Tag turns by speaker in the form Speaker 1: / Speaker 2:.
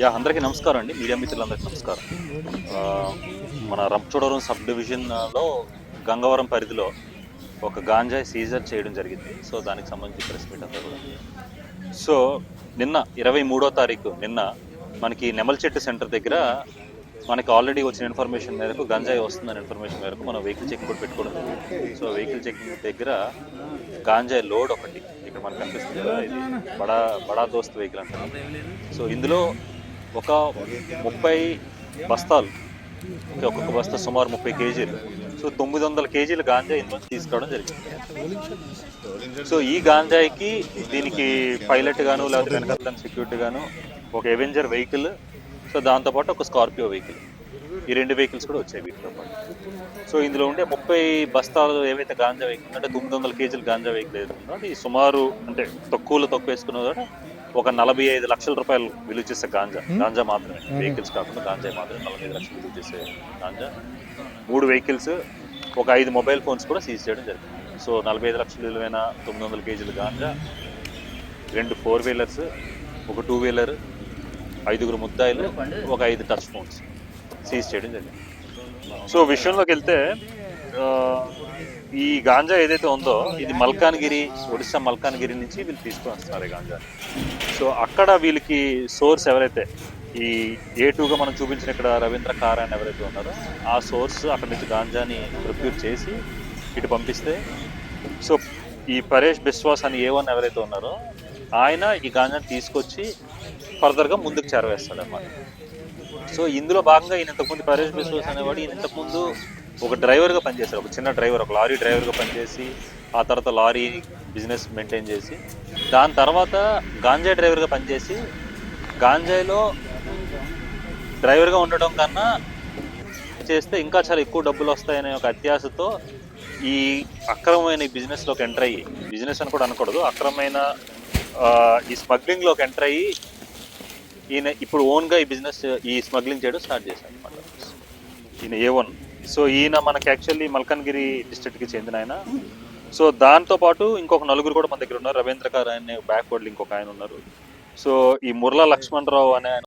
Speaker 1: Yeah అందరికీ నమస్కారం అండి. మీడియా మిత్రులందరికీ నమస్కారం. మన రంపచోడవరం సబ్ డివిజన్లో గంగవరం పరిధిలో ఒక గాంజాయి సీజర్ చేయడం జరిగింది. సో దానికి సంబంధించి ప్రెస్ మీట్ అంతా కూడా. సో నిన్న ఇరవై మూడో తారీఖు నిన్న మనకి నెమల్చెట్టు సెంటర్ దగ్గర మనకి ఆల్రెడీ వచ్చిన ఇన్ఫర్మేషన్ మేరకు గంజాయి వస్తుందనే ఇన్ఫర్మేషన్ మేరకు మనం వెహికల్ చెక్ కూడా పెట్టుకోవడం సో వెహికల్ చెక్ దగ్గర గాంజాయి లోడ్ ఒకటి ఇక్కడ మనకు కనిపిస్తుంది కదా ఇది బడా బడా దోస్త్ వెహికల్ అంటారు. సో ఇందులో ఒక ముప్పై బస్తాలు. అంటే ఒక్కొక్క బస్తా సుమారు ముప్పై కేజీలు. సో తొమ్మిది వందల కేజీలు గాంజా ఇందులో తీసుకురావడం జరిగింది. సో ఈ గాంజాయికి దీనికి పైలట్ గాను లేకపోతే వెనకాల సెక్యూరిటీ గాను ఒక ఎవెంజర్ వెహికల్ సో దాంతోపాటు ఒక స్కార్పియో వెహికల్. ఈ రెండు వెహికల్స్ కూడా వచ్చాయి వీటితో పాటు. సో ఇందులో ఉండే ముప్పై బస్తాలు ఏవైతే గాంజా వెహికల్ అంటే తొమ్మిది వందల కేజీలు గాంజా వెహికల్ ఏదైతే ఉందో అది సుమారు అంటే తక్కువలో తక్కువ వేసుకున్న ఒక నలభై ఐదు లక్షల రూపాయలు విలువ చేసే గాంజా. గాంజా మాత్రమే. వెహికల్స్ కాకుండా గాంజా మాత్రమే నలభై ఐదు లక్షలు విలువ చేసే గాంజా. మూడు వెహికల్స్ ఒక ఐదు మొబైల్ ఫోన్స్ కూడా సీజ్ చేయడం జరిగింది. సో నలభై ఐదు లక్షల విలువైన తొమ్మిది వందల కేజీల గాంజా రెండు ఫోర్ వీలర్స్ ఒక టూ వీలర్ ఐదుగురు ముద్దాయిలు ఒక ఐదు టచ్ ఫోన్స్ సీజ్ చేయడం జరిగింది. సో విషయంలోకి వెళ్తే ఈ గాంజా ఏదైతే ఉందో ఇది మల్కాన్గిరి ఒడిశా మల్కాన్గిరి నుంచి వీళ్ళు తీసుకొని వస్తున్నారు ఈ గాంజా. సో అక్కడ వీళ్ళకి సోర్స్ ఎవరైతే ఈ ఏ టూగా మనం చూపించిన ఇక్కడ రవీంద్ర కారాయణ ఎవరైతే ఉన్నారో ఆ సోర్స్ అక్కడ నుంచి గాంజాని ప్రొక్యూర్ చేసి ఇటు పంపిస్తే సో ఈ పరేష్ బిశ్వాస్ అని ఏ వన్ ఎవరైతే ఉన్నారో ఆయన ఈ గాంజాని తీసుకొచ్చి ఫర్దర్గా ముందుకు చేరవేస్తాడు అన్నమాట సో ఇందులో భాగంగా ఈయన ఇంతకుముందు పరేష్ బిశ్వాస్ అనేవాడు ఈయన ఇంతకుముందు ఒక డ్రైవర్గా పనిచేశారు. ఒక చిన్న డ్రైవర్ ఒక లారీ డ్రైవర్గా పనిచేసి ఆ తర్వాత లారీ బిజినెస్ మెయింటైన్ చేసి దాని తర్వాత గాంజాయ్ డ్రైవర్గా పనిచేసి గాంజాయ్లో డ్రైవర్గా ఉండడం కన్నా చేస్తే ఇంకా చాలా ఎక్కువ డబ్బులు వస్తాయనే ఒక అత్యాశతో ఈ అక్రమమైన ఈ బిజినెస్లోకి ఎంటర్ అయ్యి బిజినెస్ అని కూడా అనకూడదు అక్రమమైన ఈ స్మగ్లింగ్లోకి ఎంటర్ అయ్యి ఈయన ఇప్పుడు ఓన్గా ఈ బిజినెస్ ఈ స్మగ్లింగ్ చేయడం స్టార్ట్ చేశాను అనమాట ఈయన ఏ వన్ సో ఈయన మనకి యాక్చువల్లీ మల్కన్గిరి డిస్ట్రిక్ట్కి చెందిన ఆయన. సో దాంతో పాటు ఇంకొక నలుగురు కూడా మన దగ్గర ఉన్నారు. రవీంద్ర గారు ఆయన బ్యాక్వర్డ్ ఇంకొక ఆయన ఉన్నారు. సో ఈ మురళ లక్ష్మణరావు అనే ఆయన